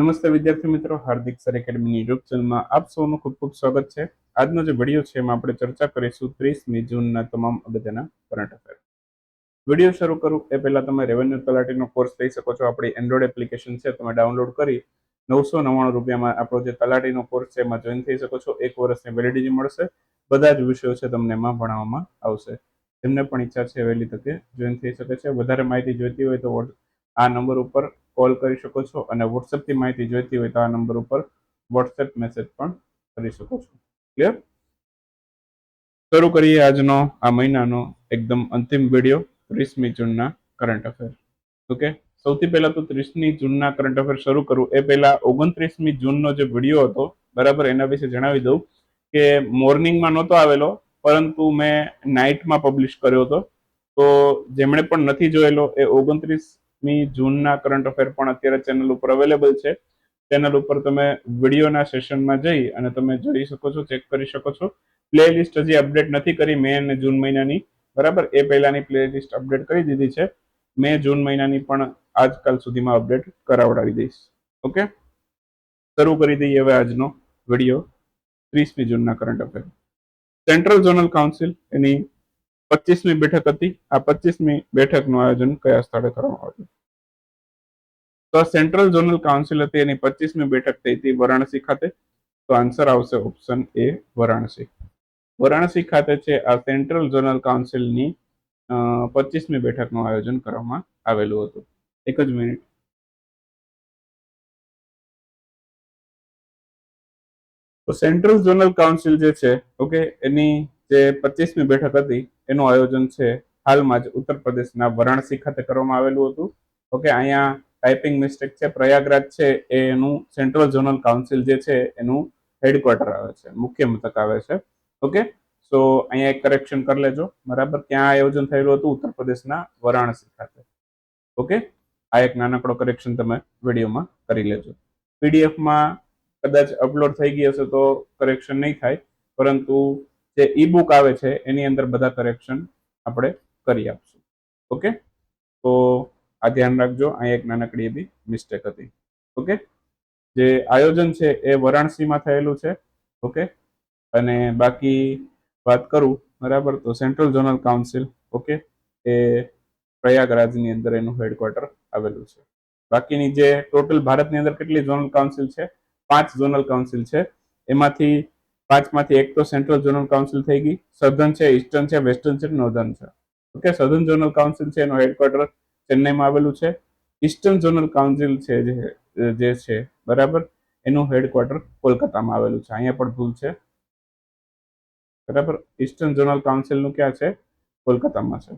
નમસ્તે વિદ્યાર્થી મિત્રો, હાર્દિક સર એકેડમીની યુટ્યુબ ચેનલમાં આપ સૌનું ખૂબ ખૂબ સ્વાગત છે. આજનો જે વીડિયો છે એમાં આપણે ચર્ચા કરીશું ત્રીસમી જૂનના તમામ અગત્યના કરંટ અફેર. વીડિયો શરૂ કરું એ પહેલાં તમે રેવન્યુ તલાટીનો કોર્સ લઈ શકો છો. આપણી એન્ડ્રોઈડ એપ્લિકેશન છે, તમે ડાઉનલોડ કરી નવસો નવ્વાણું રૂપિયામાં આપણો જે તલાટીનો કોર્સ છે એમાં જોઈન થઈ શકો છો. એક વર્ષની વેલિડિટી મળશે. બધા જ વિષયો છે તમને એમાં ભણાવવામાં આવશે. જેમને પણ ઈચ્છા છે વહેલી તકે જોઈન થઈ શકે છે. વધારે માહિતી જોઈતી હોય તો આ નંબર ઉપર કોલ કરી શકો છો અને વોટ્સએપથી માહિતી જોઈતી હોય તો આ નંબર ઉપર વોટ્સએપ મેસેજ પણ કરી શકો છો. ક્લિયર શરૂ કરીએ આજનો, આ મહિનાનો એકદમ અંતિમ વીડિયો ત્રીસમી જૂનના કરંટ અફેર ઓકે સૌથી પહેલા તો ત્રીસમી જૂનના કરંટ અફેર શરૂ કરું. એ પહેલા ઓગણત્રીસમી જૂનનો જે વીડિયો હતો, બરાબર, એના વિશે જણાવી દઉં કે મોર્નિંગમાં નહોતો આવેલો, પરંતુ મેં નાઇટમાં પબ્લિશ કર્યો હતો. તો જેમણે પણ નથી જોયેલો, એ ઓગણત્રીસ મી જૂનના કરંટ અફેર પણ અત્યારે ચેનલ ઉપર અવેલેબલ છે. ચેનલ ઉપર તમે વિડીયોના સેશનમાં જઈ અને તમે જોઈ શકો છો ચેક કરી શકો છો. પ્લે લિસ્ટ હજી અપડેટ નથી કરી મે અને જૂન મહિનાની. બરાબર? એ પહેલાની પ્લે લિસ્ટ અપડેટ કરી દીધી છે. મે જૂન મહિનાની પણ આજકાલ સુધીમાં અપડેટ કરાવડાવી દઈશ. ઓકે શરૂ કરી દઈએ હવે આજનો વીડિયો ત્રીસમી જૂનના current affair central zonal council એની પચીસમી બેઠક હતી. આ પચીસમી બેઠકનું આયોજન કયા સ્થળે કરવામાં આવ્યું? તો સેન્ટ્રલ ઝોનલ કાઉન્સિલ હતી એની પચીસમી બેઠક થઈ હતી વારાણસી ખાતે. તો આન્સર આવશે ઓપ્શન એ વારાણસી. વારાણસી ખાતે છે આ સેન્ટ્રલ ઝોનલ કાઉન્સિલની પચીસમી બેઠકનું આયોજન કરવામાં આવેલું હતું. એક જ મિનિટ. તો સેન્ટ્રલ ઝોનલ કાઉન્સિલ જે છે ઓકે એની જે પચીસમી બેઠક હતી એનું આયોજન છે. હાલમાં જ ઉત્તર પ્રદેશના વારાણસી ખાતે કરવામાં આવેલું હતું. ઓકે, અહીંયા ટાઈપિંગ મિસ્ટેક છે, પ્રયાગરાજ છે, એ એનું સેન્ટ્રલ ઝોનલ કાઉન્સિલ જે છે, એનું હેડક્વાર્ટર આવે છે, મુખ્ય મથક આવે છે. ઓકે સો અહીંયા એક કરેક્શન કરી લેજો. બરાબર ક્યાં આયોજન થયેલું હતું ઉત્તર પ્રદેશના વારાણસી ખાતે. ઓકે, આ એક નાનકડો કરેક્શન તમે વિડીયોમાં કરી લેજો. પીડીએફમાં કદાચ અપલોડ થઈ ગઈ હશે તો કરેક્શન નહીં થાય, પરંતુ જે ઈ બુક આવે છે, એની અંદર બધા કરેક્શન આપણે કરી આપશું. ઓકે તો આ ધ્યાન રાખજો અહીં એક નાનકડી એવી મિસ્ટેક હતી. ઓકે જે આયોજન છે એ વારાણસીમાં થયેલું છે. ઓકે અને બાકી વાત કરું, બરાબર? તો સેન્ટ્રલ ઝોનલ કાઉન્સિલ ઓકે એ પ્રયાગરાજની અંદર એનું હેડક્વાર્ટર આવેલું છે. બાકીની જે ટોટલ ભારતની અંદર કેટલી ઝોનલ કાઉન્સિલ છે? પાંચ ઝોનલ કાઉન્સિલ છે. એમાંથી પાંચમાંથી એક તો સેન્ટ્રલ ઝોનલ કાઉન્સિલ થઈ ગઈ સધન છે ઈસ્ટર્ન છે વેસ્ટર્ન છે નોર્ધન છે. ઓકે સધન ઝોનલ કાઉન્સિલ છે, એનું હેડક્વાર્ટર ચેન્નઈમાં આવેલું છે. ઈસ્ટર્ન ઝોનલ કાઉન્સિલ છે જે છે, બરાબર? એનું હેડક્વાર્ટર કોલકાતામાં આવેલું છે. અહીંયા પણ ભૂલ છે. બરાબર? ઈસ્ટર્ન ઝોનલ કાઉન્સિલનું ક્યાં છે? કોલકાતામાં છે.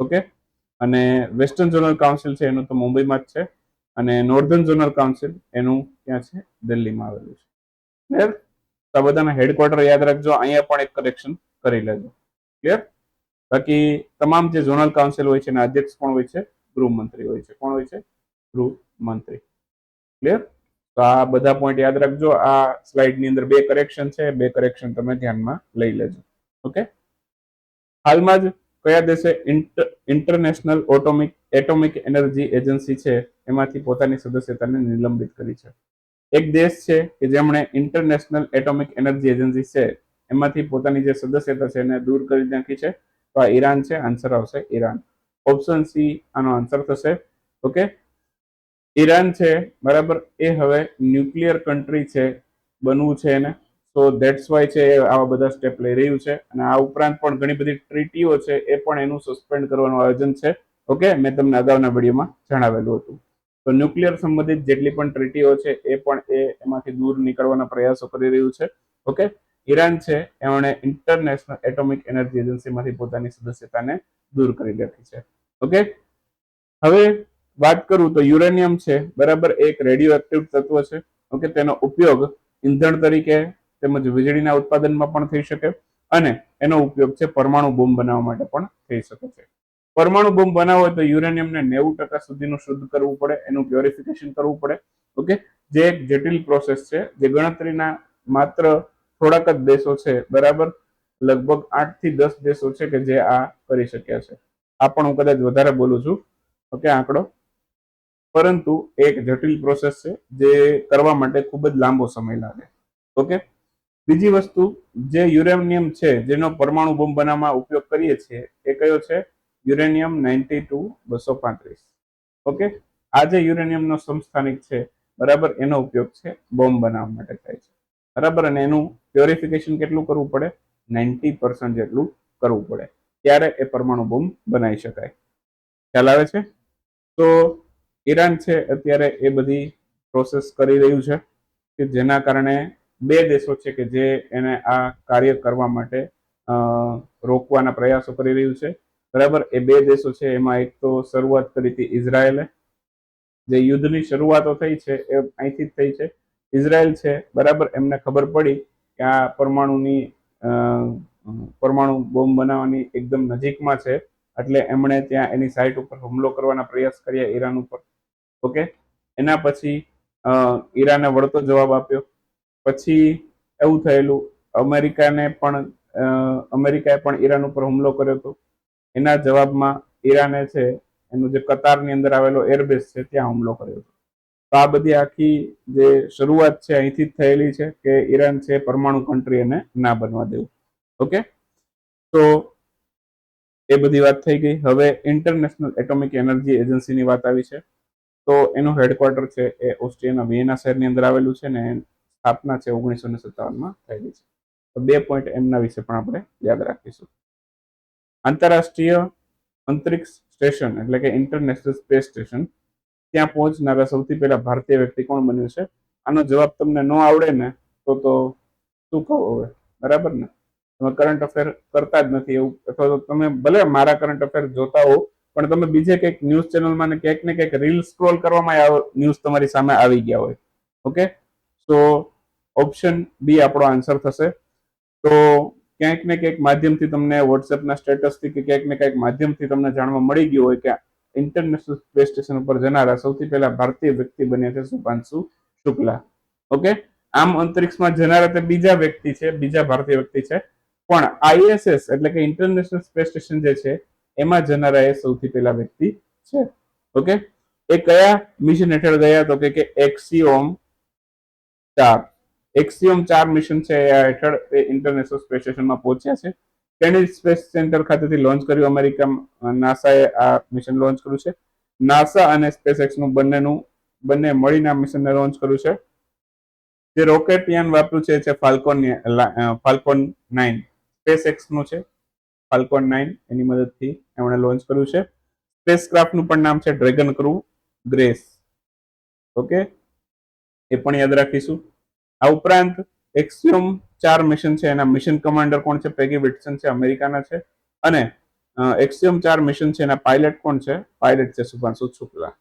ઓકે અને વેસ્ટર્ન ઝોનલ કાઉન્સિલ છે, એનું તો મુંબઈમાં જ છે. અને નોર્ધન ઝોનલ કાઉન્સિલ એનું ક્યાં છે? દિલ્હીમાં આવેલું છે. ક્લિયર તો આ બધાના હેડક્વાર્ટર યાદ રાખજો. અહીંયા પણ એક કરેક્શન કરી લેજો. ક્લિયર બાકી તમામ જે ઝોનલ કાઉન્સિલ હોય છે એના અધ્યક્ષ કોણ હોય છે? ગૃહમંત્રી હોય છે. કોણ હોય છે? ગૃહમંત્રી ક્લિયર તો આ બધા પોઈન્ટ યાદ રાખજો. આ સ્લાઇડની અંદર બે કરેક્શન છે. બે કરેક્શન તમે ધ્યાનમાં લઈ લેજો. ઓકે હાલમાં જ કયા દેશે international atomic atomic energy agency છે? એમાંથી પોતાની સદસ્યતાને નિલંબિત કરી છે. એક દેશ છે કે જેમણે ઇન્ટરનેશનલ એટોમિક એનર્જી એજન્સી છે, એમાંથી પોતાની જે સદસ્યતા છે એને દૂર કરી નાખી છે. તો આ ઈરાન છે આન્સર આવશે ઈરાન. ઓપ્શન સી આનો આન્સર થશે. ઓકે ઈરાન છે, બરાબર, એ હવે ન્યુક્લિયર કન્ટ્રી છે, બનવું છે એને. તો ધેટ્સ વાય છે, એ આવા બધા સ્ટેપ લઈ રહ્યું છે. અને આ ઉપરાંત પણ ઘણી બધી ટ્રીટીઓ છે, એ પણ એનું સસ્પેન્ડ કરવાનું આયોજન છે. ઓકે મેં તમને અગાઉના વિડીયોમાં જણાવેલું હતું. તો ન્યુક્લિયર સંબંધિત જેટલી પણ ટ્રીટીઓ છે, એ પણ એ એમાંથી દૂર નીકળવાના પ્રયાસો કરી રહ્યું છે. ઓકે? ઈરાન છે, એમણે ઇન્ટરનેશનલ એટોમિક એનર્જી એજન્સીમાંથી પોતાની સદસ્યતાને દૂર કરી રાખી છે. ઓકે? હવે વાત કરું તો યુરેનિયમ છે, બરાબર એક રેડિયો એક્ટિવ તત્વ છે. ઓકે? તેનો ઉપયોગ ઇંધણ તરીકે તેમજ વીજળીના ઉત્પાદનમાં પણ થઈ શકે અને એનો ઉપયોગ છે, પરમાણુ બોમ્બ બનાવવા માટે પણ થઈ શકે છે. પરમાણુ બોમ્બ બનાવવો તો યુરેનિયમને નેવું ટકા સુધીનું શુદ્ધ કરવું પડે, એનું પ્યોરિફિકેશન કરવું પડે. ઓકે જે એક જટિલ પ્રોસેસ છે, જે ગણતરીના માત્ર થોડાક જ દેશો છે, બરાબર? લગભગ આઠથી દસ દેશો છે કે જે આ કરી શક્યા છે. આ પણ હું કદાચ વધારે બોલું છું. ઓકે આંકડો? પરંતુ એક જટિલ પ્રોસેસ છે, જે કરવા માટે ખૂબ જ લાંબો સમય લાગે. ઓકે બીજી વસ્તુ, જે યુરેનિયમ છે, જેનો પરમાણુ બોમ્બ બનાવવામાં ઉપયોગ કરીએ છીએ, એ કયો છે? યુરેનિયમ નાઇન્ટી ટુ બસો પાંત્રીસ. ઓકે? આ જે યુરેનિયમનો સંસ્થાનિક છે, બરાબર, એનો ઉપયોગ છે, બોમ્બ બનાવવા માટે થાય છે. બરાબર? અને એનું પ્યોરિફિકેશન કેટલું કરવું પડે? નાઇન્ટી પર્સન્ટ જેટલું કરવું પડે. ત્યારે એ પરમાણુ બોમ્બ બનાવી શકાય. ખ્યાલ આવે છે? તો ઈરાન છે, અત્યારે એ બધી પ્રોસેસ કરી રહ્યું છે કે જેના કારણે બે દેશો છે કે જે એને આ કાર્ય કરવા માટે રોકવાના પ્રયાસો કરી રહ્યું છે. બરાબર? એ બે દેશો છે, એમાં એક તો શરૂઆત કરી હતી ઇઝરાયલે. જે યુદ્ધની શરૂઆતો થઈ છે, એ અહીંથી જ થઈ છે. ઇઝરાયલ છે, બરાબર? એમને ખબર પડી કે આ પરમાણુની પરમાણુ બોમ્બ બનાવવાની એકદમ નજીકમાં છે. એટલે એમણે ત્યાં એની સાઇટ ઉપર હુમલો કરવાના પ્રયાસ કર્યા ઈરાન ઉપર. ઓકે? એના પછી ઈરાને વળતો જવાબ આપ્યો. પછી એવું થયેલું. અમેરિકાને પણ અમેરિકાએ પણ ઈરાન ઉપર હુમલો કર્યો હતો. એના જવાબમાં ઈરાને છે, એનું જે કતારની અંદર આવેલો એરબેઝ છે, ત્યાં હુમલો કર્યો છે. તો આ બધી આખી જે શરૂઆત છે, અહીંથી જ થયેલી છે કે ઈરાન છે, પરમાણુ કન્ટ્રી એને ના બનવા દેવું. ઓકે? તો એ બધી વાત થઈ ગઈ. હવે ઇન્ટરનેશનલ એટોમિક એનર્જી એજન્સીની વાત આવી છે. તો એનું હેડક્વાર્ટર છે એ ઓસ્ટ્રિયાના વિયેના શહેરની અંદર આવેલું છે ને સ્થાપના છે ઓગણીસો ને સત્તાવનમાં થયેલી છે. તો બે પોઈન્ટ એમના વિશે પણ આપણે યાદ રાખીશું. આંતરરાષ્ટ્રીય અંતરિક્ષ સ્ટેશન, એટલે કે ઇન્ટરનેશનલ સ્પેસ સ્ટેશન ત્યાં પહોંચનારા સૌથી પહેલા ભારતીય વ્યક્તિ કોણ બન્યું છે? આનો જવાબ તમને ન આવડે ને, તો તો શું કહો હવે? બરાબર ને? તમે કરંટ અફેર કરતા જ નથી એવું, અથવા તો તમે ભલે મારા કરંટ અફેર જોતા હો પણ તમે બીજે કંઈક ન્યૂઝ ચેનલમાં ને ક્યાંક ને ક્યાંક રીલ સ્ક્રોલ કરવામાં ન્યૂઝ તમારી સામે આવી ગયા હોય. ઓકે તો ઓપ્શન બી આપણો આન્સર થશે. તો ક્યાંક ને ક્યાંક માધ્યમથી તમને વોટ્સએપના સ્ટેટસથી કે ક્યાંક ને ક્યાંક માધ્યમથી તમને જાણવા મળી ગયું હોય કે ઇન્ટરનેશનલ સ્પેસ સ્ટેશન ઉપર જનારા સૌથી પહેલા ભારતીય વ્યક્તિ બન્યા છે શુભાંશુ શુક્લા. ઓકે? આમ અંતરિક્ષમાં જનારા તે બીજા વ્યક્તિ છે, બીજા ભારતીય વ્યક્તિ છે. પણ આઈએસએસ એટલે કે ઇન્ટરનેશનલ સ્પેસ સ્ટેશન જે છે, એમાં જનારા એ સૌથી પહેલા વ્યક્તિ છે. ઓકે? એ કયા મિશન હેઠળ ગયા તો કે એક્સિઓમ ચાર. એક્સિયોમ ચાર મિશન છે હેઠળ એ ઇન્ટરનેશનલ સ્પેસ સ્ટેશનમાં પહોંચ્યા છે. કેનેડી સ્પેસ સેન્ટર ખાતેથી લોન્ચ કર્યું અમેરિકા નાસાએ આ મિશન લોન્ચ કર્યું છે. નાસા અને સ્પેસ એક્સનું બંનેનું, બંને મળીને આ મિશનને લોન્ચ કર્યું છે. જે રોકેટ યાન વાપર્યું છે છે ફાલ્કોન ફાલ્કોન નાઇન સ્પેસ એક્સનું છે ફાલ્કોન નાઇન એની મદદથી એમણે લોન્ચ કર્યું છે. સ્પેસ ક્રાફ્ટનું પણ નામ છે ડ્રેગન ક્રૂ ગ્રેસ ઓકે એ પણ યાદ રાખીશું. આ ઉપરાંત એક્સિયમ ચાર મિશન છે. એના મિશન કમાન્ડર કોણ છે? પેગી વિટસન છે, અમેરિકાના છે. અને એક્સિયમ ચાર મિશન છે, એના પાયલટ કોણ છે? પાયલટ છે શુભાંશુ શુક્લા.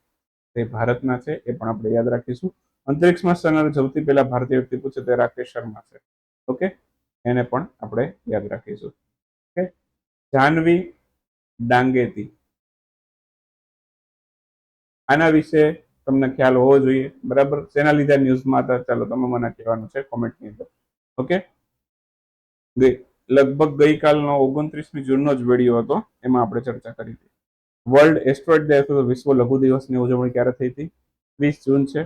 તે ભારતના છે, એ પણ આપણે યાદ રાખીશું. અંતરિક્ષમાં સનાર સૌથી પહેલા ભારતીય વ્યક્તિ પૂછે તે રાકેશ શર્મા છે. ઓકે? એને પણ આપણે યાદ રાખીશું. ઓકે? જાહ્નવી ડાંગેતી. આના વિશે તમને ખ્યાલ હોવો જોઈએ. બરાબર? તેના લીધે ન્યૂઝમાં હતા? ચાલો તમે મને કહેવાનું છે કોમેન્ટની અંદર. ઓકે? લગભગ ગઈકાલનો ઓગણત્રીસમી જૂનનો જ વીડિયો હતો. એમાં આપણે ચર્ચા કરી હતી. વર્લ્ડ એસ્ટ્રોઇડ ડે અથવા વિશ્વ લઘુ દિવસની ઉજવણી ક્યારે થઈ હતી? ત્રીસ જૂન છે.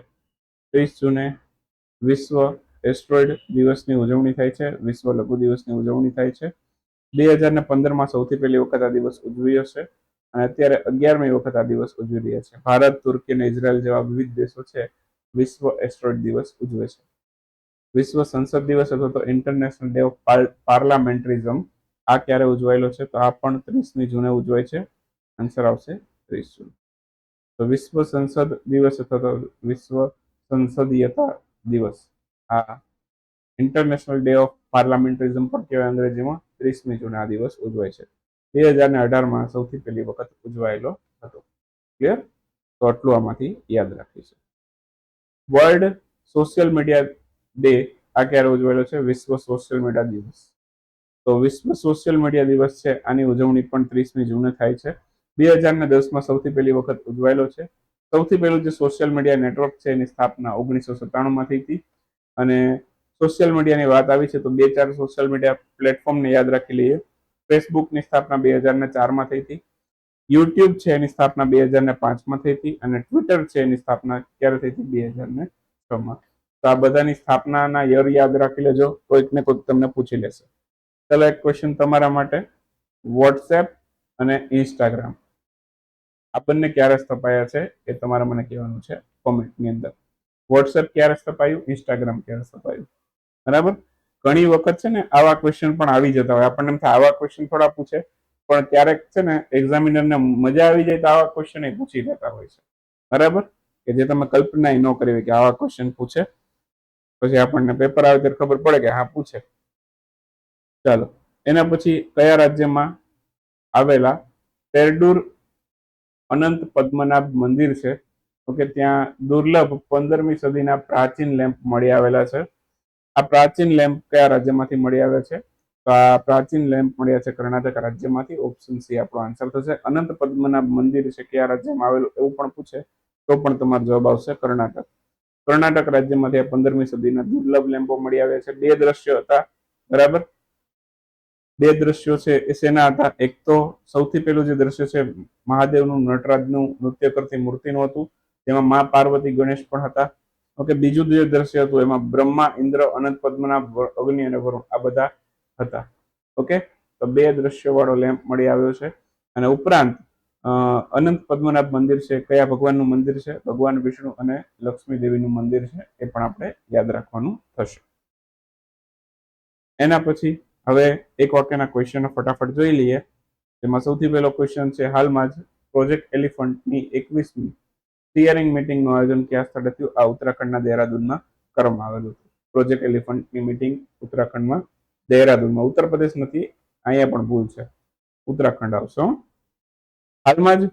ત્રીસ જૂને વિશ્વ એસ્ટ્રોઇડ દિવસની ઉજવણી થાય છે. વિશ્વ લઘુ દિવસની ઉજવણી થાય છે. બે હજાર ને પંદરમાં સૌથી પહેલી વખત આ દિવસ ઉજવ્યો છે. અને અત્યારે અગિયારમી વખત આ દિવસ ઉજવી રહ્યા છે. ભારત, તુર્કી અને ઇઝરાયલ જેવા વિવિધ દેશો છે, વિશ્વ એસ્ટ્રોઇડ દિવસ ઉજવે છે. વિશ્વ સંસદ દિવસ અથવા તો ઇન્ટરનેશનલ ડે ઓફ પાર્લામેન્ટરિઝમ આ ક્યારે ઉજવાયેલો છે? તો આ પણ ત્રીસમી જૂને ઉજવાય છે. આન્સર આવશે ત્રીસ જૂન. તો વિશ્વ સંસદ દિવસ અથવા તો વિશ્વ સંસદીયતા દિવસ આ ઇન્ટરનેશનલ ડે ઓફ પાર્લામેન્ટરિઝમ પણ કહેવાય અંગ્રેજીમાં. ત્રીસમી જૂને આ દિવસ ઉજવાય છે. બે હજાર ને અઢારમાં સૌથી પહેલી વખત ઉજવાયેલો હતો. ક્લિયર તો આટલું આમાંથી યાદ રાખીશું વર્લ્ડ સોશિયલ મીડિયા ડે આ ક્યારે ઉજવાયેલો છે? વિશ્વ સોશિયલ મીડિયા દિવસ. તો વિશ્વ સોશિયલ મીડિયા દિવસ છે, આની ઉજવણી પણ ત્રીસમી જૂને થાય છે. બે હજાર ને દસમાં સૌથી પહેલી વખત ઉજવાયેલો છે. સૌથી પહેલું જે સોશિયલ મીડિયા નેટવર્ક છે, એની સ્થાપના ઓગણીસો સત્તાણુંમાં થઈ હતી. અને સોશિયલ મીડિયાની વાત આવી છે, તો બે ચાર સોશિયલ મીડિયા પ્લેટફોર્મને યાદ રાખી લઈએ. ફેસબુકની સ્થાપના બે હજાર ને ચારમાં થઈ હતી. યુટ્યુબ છે એની સ્થાપના બે હજાર ને પાંચમાં થઈ હતી અને ટ્વિટર છે એની સ્થાપના ક્યારે થઈ હતી? બે હજાર ને છમાં. તો આ બધાની સ્થાપનાના યર યાદ રાખી લેજો, કોઈક ને કોઈક તમને પૂછી લેશે. ચાલો એક ક્વેશ્ચન તમારા માટે. વોટ્સએપ અને ઇન્સ્ટાગ્રામ. આ બંને ક્યારે સ્થપાયા છે એ તમારે મને કહેવાનું છે કોમેન્ટની અંદર. વોટ્સએપ ક્યારે સ્થપાયું? ઇન્સ્ટાગ્રામ ક્યારે સ્થપાયું? બરાબર? ઘણી વખત છે ને આવા ક્વેશ્ચન પણ આવી જતા હોય. આપણને એમ થાય આવા ક્વેશ્ચન થોડા પૂછે, પણ ક્યારેક છે ને એક્ઝામિનરને મજા આવી જાય તો આવા ક્વેશ્ચન એ પૂછી લેતા હોય છે. બરાબર? કે જે તમે કલ્પના ન કરી હોય કે આવા ક્વેશ્ચન પૂછે. પછી આપણને પેપર આવે ત્યારે ખબર પડે કે હા, પૂછે. ચાલો. એના પછી કયા રાજ્યમાં આવેલા પેરડુર અનંત પદ્મનાભ મંદિર છે? તો કે ત્યાં દુર્લભ પંદરમી સદીના પ્રાચીન લેમ્પ મળી આવેલા છે. આ પ્રાચીન લેમ્પ કયા રાજ્યમાંથી મળી આવ્યા છે? તો આ પ્રાચીન લેમ્પ મળ્યા છે કર્ણાટક રાજ્યમાંથી. ઓપ્શન સી આપણો આન્સર થશે. અનંત પદ્મનાભ મંદિર છે કયા રાજ્યમાં આવેલું એવું પણ પૂછે, તો પણ તમારો જવાબ આવશે કર્ણાટક. કર્ણાટક રાજ્યમાંથી આ પંદરમી સદીના દુર્લભ લેમ્પો મળી આવ્યા છે. બે દ્રશ્યો હતા. બરાબર? બે દ્રશ્યો છે એ શેના હતા? એક તો સૌથી પહેલું જે દ્રશ્ય છે, મહાદેવનું નટરાજનું નૃત્ય કરતી મૂર્તિનું હતું. તેમાં મા પાર્વતી ગણેશ પણ હતા. ઓકે, બીજું જે દ્રશ્ય હતું, એમાં બ્રહ્મા, ઇન્દ્ર, અનંત પદ્મનાભ અગ્નિ અને વરુણ આ બધા હતા. ઓકે, તો બે દ્રશ્ય વાળો લેમ્પ મળી આવ્યો છે. અને ઉપરાંત અનંત પદ્મનાભ મંદિર છે, કયા ભગવાનનું મંદિર છે? ભગવાન વિષ્ણુ અને લક્ષ્મી દેવીનું મંદિર છે, એ પણ આપણે યાદ રાખવાનું થશે. એના પછી, હવે એક વાક્યના ક્વેશ્ચનો ફટાફટ જોઈ લઈએ. તેમાં સૌથી પહેલો ક્વેશ્ચન છે, હાલમાં જ પ્રોજેક્ટ એલિફન્ટની એકવીસમી સ્ટિયરિંગ મિટિંગનું આયોજન ક્યાં સ્થળે ઉત્તરાખંડના દહેરાદૂનમાં કરવામાં આવેલું પ્રોજેક્ટ એલિફન્ટની મિટિંગ ઉત્તરાખંડમાં, દહેરાદૂનમાં. ઉત્તર પ્રદેશ નથી, અહીંયા પણ ભૂલ છે. ઉત્તરાખંડ આવશો. હાલમાં જ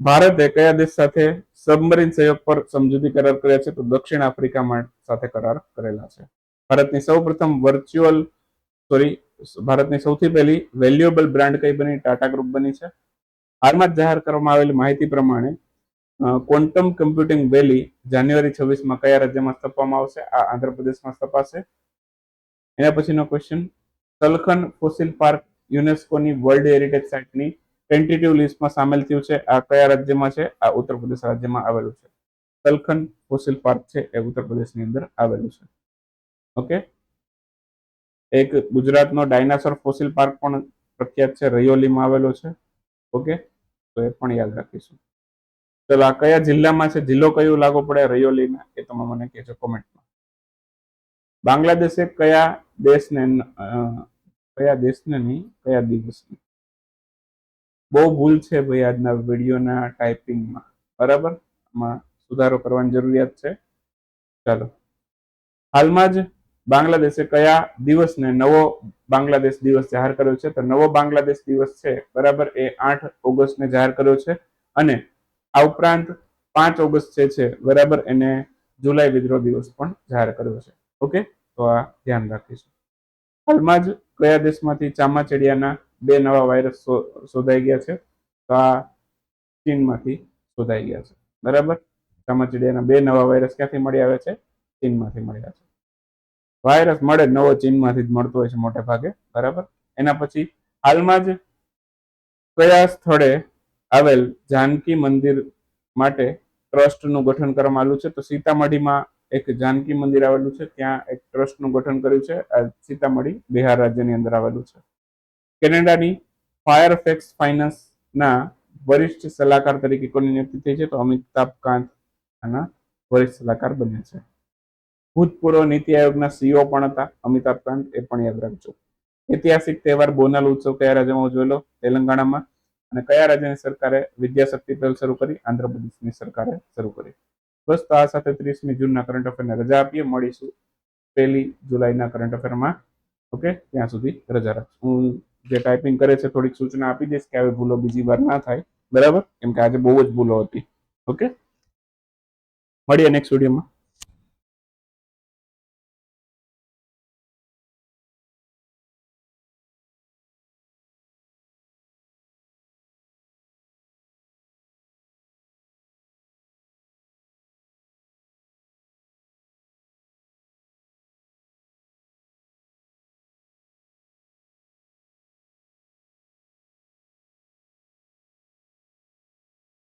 ભારતે કયા દેશ સાથે સબમરીન સહયોગ પર સમજૂતી કરાર કર્યા છે? તો દક્ષિણ આફ્રિકા સાથે કરાર કરેલા છે. ભારતની સૌ પ્રથમ વર્ચ્યુઅલ સોરી ભારતની સૌથી પહેલી વેલ્યુએબલ બ્રાન્ડ કઈ બની? ટાટા ગ્રુપ બની છે. હાલમાં જ જાહેર કરવામાં આવેલી માહિતી પ્રમાણે ક્વોન્ટમ કમ્પ્યુટિંગ વેલી જાન્યુઆરી છવ્વીસમાં કયા રાજ્યમાં સ્થાપવામાં આવશે? આ આંધ્રપ્રદેશમાં સ્થપાશે. એના પછીનો ક્વેશ્ચન સલખન ફોસિલ પાર્ક યુનેસ્કોની વર્લ્ડ હેરિટેજ સાઇટની ટેન્ટેટિવ લિસ્ટમાં સામેલ થયું છે. આ કયા રાજ્યમાં છે? આ ઉત્તર પ્રદેશ રાજ્યમાં આવેલું છે. સલખન ફોસિલ પાર્ક છે એ ઉત્તર પ્રદેશની અંદર આવેલું છે. ઓકે? એક ગુજરાતનો ડાયનાસોર ફોસિલ પાર્ક પણ પ્રખ્યાત છે, રૈયોલીમાં આવેલો છે. ઓકે? તો એ પણ યાદ રાખીશું. ચલો આ કયા જિલ્લામાં છે? જિલ્લો કયો લાગુ પડે? રયોલીના? એ તમે મને કહેજો કોમેન્ટમાં. બાંગ્લાદેશે કયા દેશને કયા દેશને નહીં, કયા દિવસને? બહુ ભૂલ છે ભાઈ આજના વિડીયોના ટાઈપિંગમાં. બરાબર? આમાં સુધારો કરવાની જરૂરિયાત છે. ચાલો. હાલમાં જ બાંગ્લાદેશે કયા દિવસને નવો બાંગ્લાદેશ દિવસ જાહેર કર્યો છે? તો નવો બાંગ્લાદેશ દિવસ છે, બરાબર? એ આઠ ઓગસ્ટને જાહેર કર્યો છે. અને આ ઉપરાંત પાંચ ઓગસ્ટ જે છે, બરાબર એને જુલાઈ વિદ્રોહ દિવસ પણ જાહેર કર્યો છે. ઓકે? તો આ ધ્યાન રાખીશું. હાલમાં જ કયા દેશમાંથી ચામાચડિયાના બે નવા વાયરસ શોધાઈ ગયા છે? તો આ ચીનમાંથી શોધાઈ ગયા છે. બરાબર? ચામાચીડિયાના બે નવા વાયરસ ક્યાંથી મળી આવે છે? ચીનમાંથી મળ્યા છે. વાયરસ મળે નવો ચીનમાંથી જ મળતો હોય છે મોટે ભાગે. બરાબર? એના પછી હાલમાં જ કયા સ્થળે આવેલ જાનકી મંદિર માટે ટ્રસ્ટનું ગઠન કરવામાં આવ્યું છે. તો સીતામઢીમાં એક જાનકી મંદિર આવેલું છે. ત્યાં એક ટ્રસ્ટનું ગઠન કર્યું છે. આ સીતામઢી બિહાર રાજ્યની અંદર આવેલું છે. કેનેડાની ફાયરફેક્સ ફાઇનાન્સના વરિષ્ઠ સલાહકાર તરીકે કોની નિયુક્તિ થઈ છે? તો અમિતાભ કાંત આના વરિષ્ઠ સલાહકાર બન્યા છે. ભૂતપૂર્વ નીતિ આયોગના સીઓ પણ હતા. અમિતાભ કાંત એ પણ યાદ રાખજો. ઐતિહાસિક તહેવાર બોનાલ ઉત્સવ કયા રાજ્યમાં ઉજવેલો? તેલંગાણામાં. અને કયા રાજ્યની સરકારે વિદ્યાશક્તિ પહેલ શરૂ કરી? આંધ્રપ્રદેશની સરકારે શરૂ કરી. બસ તો આ સાથે ત્રીસમી જૂનના કરંટ અફેરને રજા આપીએ. મળીશું પહેલી જુલાઈના કરંટ અફેરમાં ઓકે? ત્યાં સુધી રજા રાખશું હું જે ટાઈપિંગ કરે છે થોડીક સૂચના આપી દઈશ કે આવી ભૂલો બીજી વાર ના થાય. બરાબર? કેમ કે આજે બહુ જ ભૂલો હતી. ઓકે? મળીએ નેક્સ્ટ વિડીયોમાં